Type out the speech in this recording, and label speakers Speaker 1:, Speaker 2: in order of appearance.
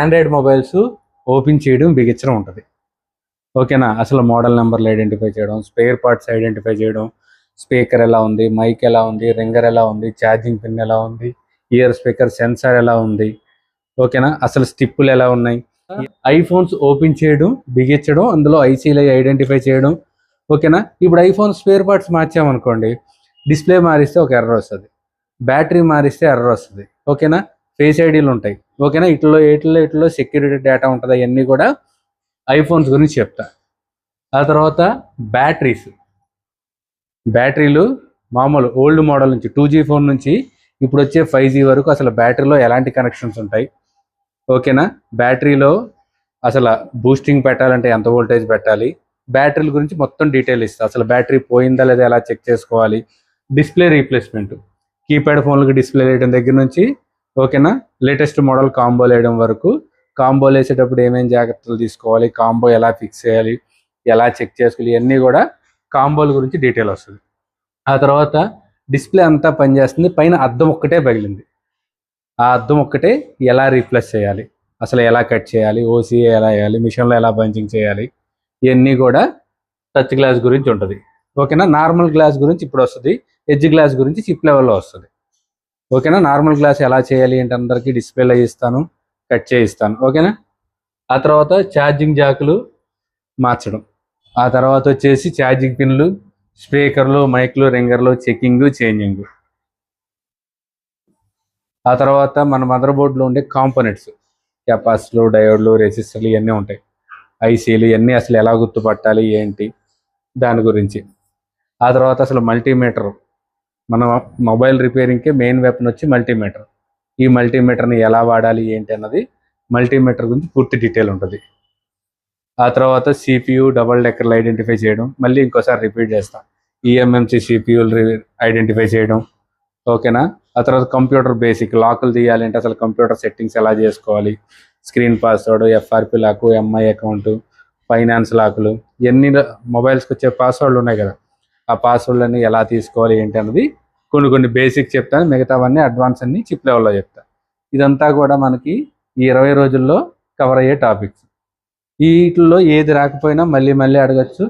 Speaker 1: Android mobiles open చేయడం బిగించడం ఉంటుంది. ఓకేనా? అసలు మోడల్ నెంబర్లు ఐడెంటిఫై చేయడం స్పేర్ పార్ట్స్ ఐడెంటిఫై చేయడం స్పీకర్ ఎలా ఉంది మైక్ ఎలా ఉంది రింగర్ ఎలా ఉంది ఛార్జింగ్ పిన్ ఎలా ఉంది ఇయర్ స్పీకర్ సెన్సార్ ఎలా ఉంది ఓకేనా? అసలు స్టిప్పులు ఎలా ఉన్నాయి? ఐఫోన్స్ ఓపెన్ చేయడం బిగించడం అందులో ఐసీలు ఐడెంటిఫై చేయడం ఓకేనా? ఇప్పుడు ఐఫోన్ స్పేర్ పార్ట్స్ మార్చామనుకోండి డిస్ప్లే మారిస్తే ఒక ఎర్ర వస్తుంది. బ్యాటరీ మారిస్తే ఎర్రర్ వస్తుంది ఓకేనా? ఫేస్ ఐడీలు ఉంటాయి. ఓకేనా? ఇట్లో ఇట్లో ఇట్లో సెక్యూరిటీ డేటా ఉంటుంది. అవన్నీ కూడా ఐఫోన్స్ గురించి చెప్తా. ఆ తర్వాత బ్యాటరీస్. బ్యాటరీలు మామూలు ఓల్డ్ మోడల్ నుంచి టూ జీ ఫోన్ నుంచి ఇప్పుడు వచ్చే ఫైవ్ జీ వరకు అసలు బ్యాటరీలో ఎలాంటి కనెక్షన్స్ ఉంటాయి? ఓకేనా? బ్యాటరీలో అసలు బూస్టింగ్ పెట్టాలంటే ఎంత వోల్టేజ్ పెట్టాలి? బ్యాటరీల గురించి మొత్తం డీటెయిల్ ఇస్తా. అసలు బ్యాటరీ పోయిందా లేదా ఎలా చెక్ చేసుకోవాలి? డిస్ప్లే రీప్లేస్మెంట్ కీప్యాడ్ ఫోన్లకి డిస్ప్లే వేయడం దగ్గర నుంచి ఓకేనా? లేటెస్ట్ మోడల్ కాంబోలు వేయడం వరకు. కాంబోలు వేసేటప్పుడు ఏమేమి జాగ్రత్తలు తీసుకోవాలి? కాంబో ఎలా ఫిక్స్ చేయాలి? ఎలా చెక్ చేసుకోవాలి? ఇవన్నీ కూడా కాంబోల గురించి డీటెయిల్ వస్తుంది. ఆ తర్వాత డిస్ప్లే అంతా పనిచేస్తుంది. పైన అద్దం ఒక్కటే పగిలింది. ఆ అద్దం ఒక్కటే ఎలా రీప్లేస్ చేయాలి? అసలు ఎలా కట్ చేయాలి? ఓసీఏ ఎలా వేయాలి? మిషన్లో ఎలా పంచింగ్ చేయాలి? ఇవన్నీ కూడా టచ్ గ్లాస్ గురించి ఉంటుంది. ఓకేనా? నార్మల్ గ్లాస్ గురించి ఇప్పుడు వస్తుంది. ఎడ్జ్ గ్లాస్ గురించి చిప్ లెవెల్లో వస్తుంది. ఓకేనా? నార్మల్ గ్లాస్ ఎలా చేయాలి అంటే అందరికీ డిస్ప్లేలో ఇస్తాను కట్ చేయిస్తాను. ఓకేనా? ఆ తర్వాత ఛార్జింగ్ జాకులు మార్చడం. ఆ తర్వాత వచ్చేసి ఛార్జింగ్ పిన్లు స్పీకర్లు మైక్లు రింగర్లు చెకింగ్ చేంజింగ్. ఆ తర్వాత మన మదర్ బోర్డులో ఉండే కాంపోనెంట్స్. కెపాసిటర్లు డయోడ్లు రెసిస్టర్లు ఇవన్నీ ఉంటాయి. ఐసీలు ఇవన్నీ అసలు ఎలా గుర్తుపట్టాలి ఏంటి? దాని గురించి. ఆ తర్వాత అసలు మల్టీమీటర్. మన మొబైల్ రిపేరింగ్కి మెయిన్ వెపన్ వచ్చి మల్టీమీటర్. ఈ మల్టీమీటర్ని ఎలా వాడాలి ఏంటి అన్నది మల్టీమీటర్ గురించి పూర్తి డీటెయిల్ ఉంటుంది. ఆ తర్వాత సిపియు డబల్ డెక్కర్లు ఐడెంటిఫై చేయడం మళ్ళీ ఇంకోసారి రిపీట్ చేస్తాం. ఈఎంఎంసి సిపియులు ఐడెంటిఫై చేయడం ఓకేనా? ఆ తర్వాత కంప్యూటర్ బేసిక్ లాకులు తీయాలంటే అసలు కంప్యూటర్ సెట్టింగ్స్ ఎలా చేసుకోవాలి screen password FRP lock Mi account finance లాకులు ఎన్ని మొబైల్స్కి వచ్చే పాస్వర్డ్లు ఉన్నాయి కదా. ఆ పాస్వర్డ్లన్నీ ఎలా తీసుకోవాలి ఏంటి అన్నది కొన్ని కొన్ని బేసిక్ చెప్తాను. మిగతావన్నీ అడ్వాన్స్ అన్ని చిప్ లెవెల్లో చెప్తాను ఇదంతా కూడా మనకి ఈ ఇరవై రోజుల్లో కవర్ అయ్యే టాపిక్స్ వీటిల్లో ఏది రాకపోయినా మళ్ళీ మళ్ళీ అడగచ్చు.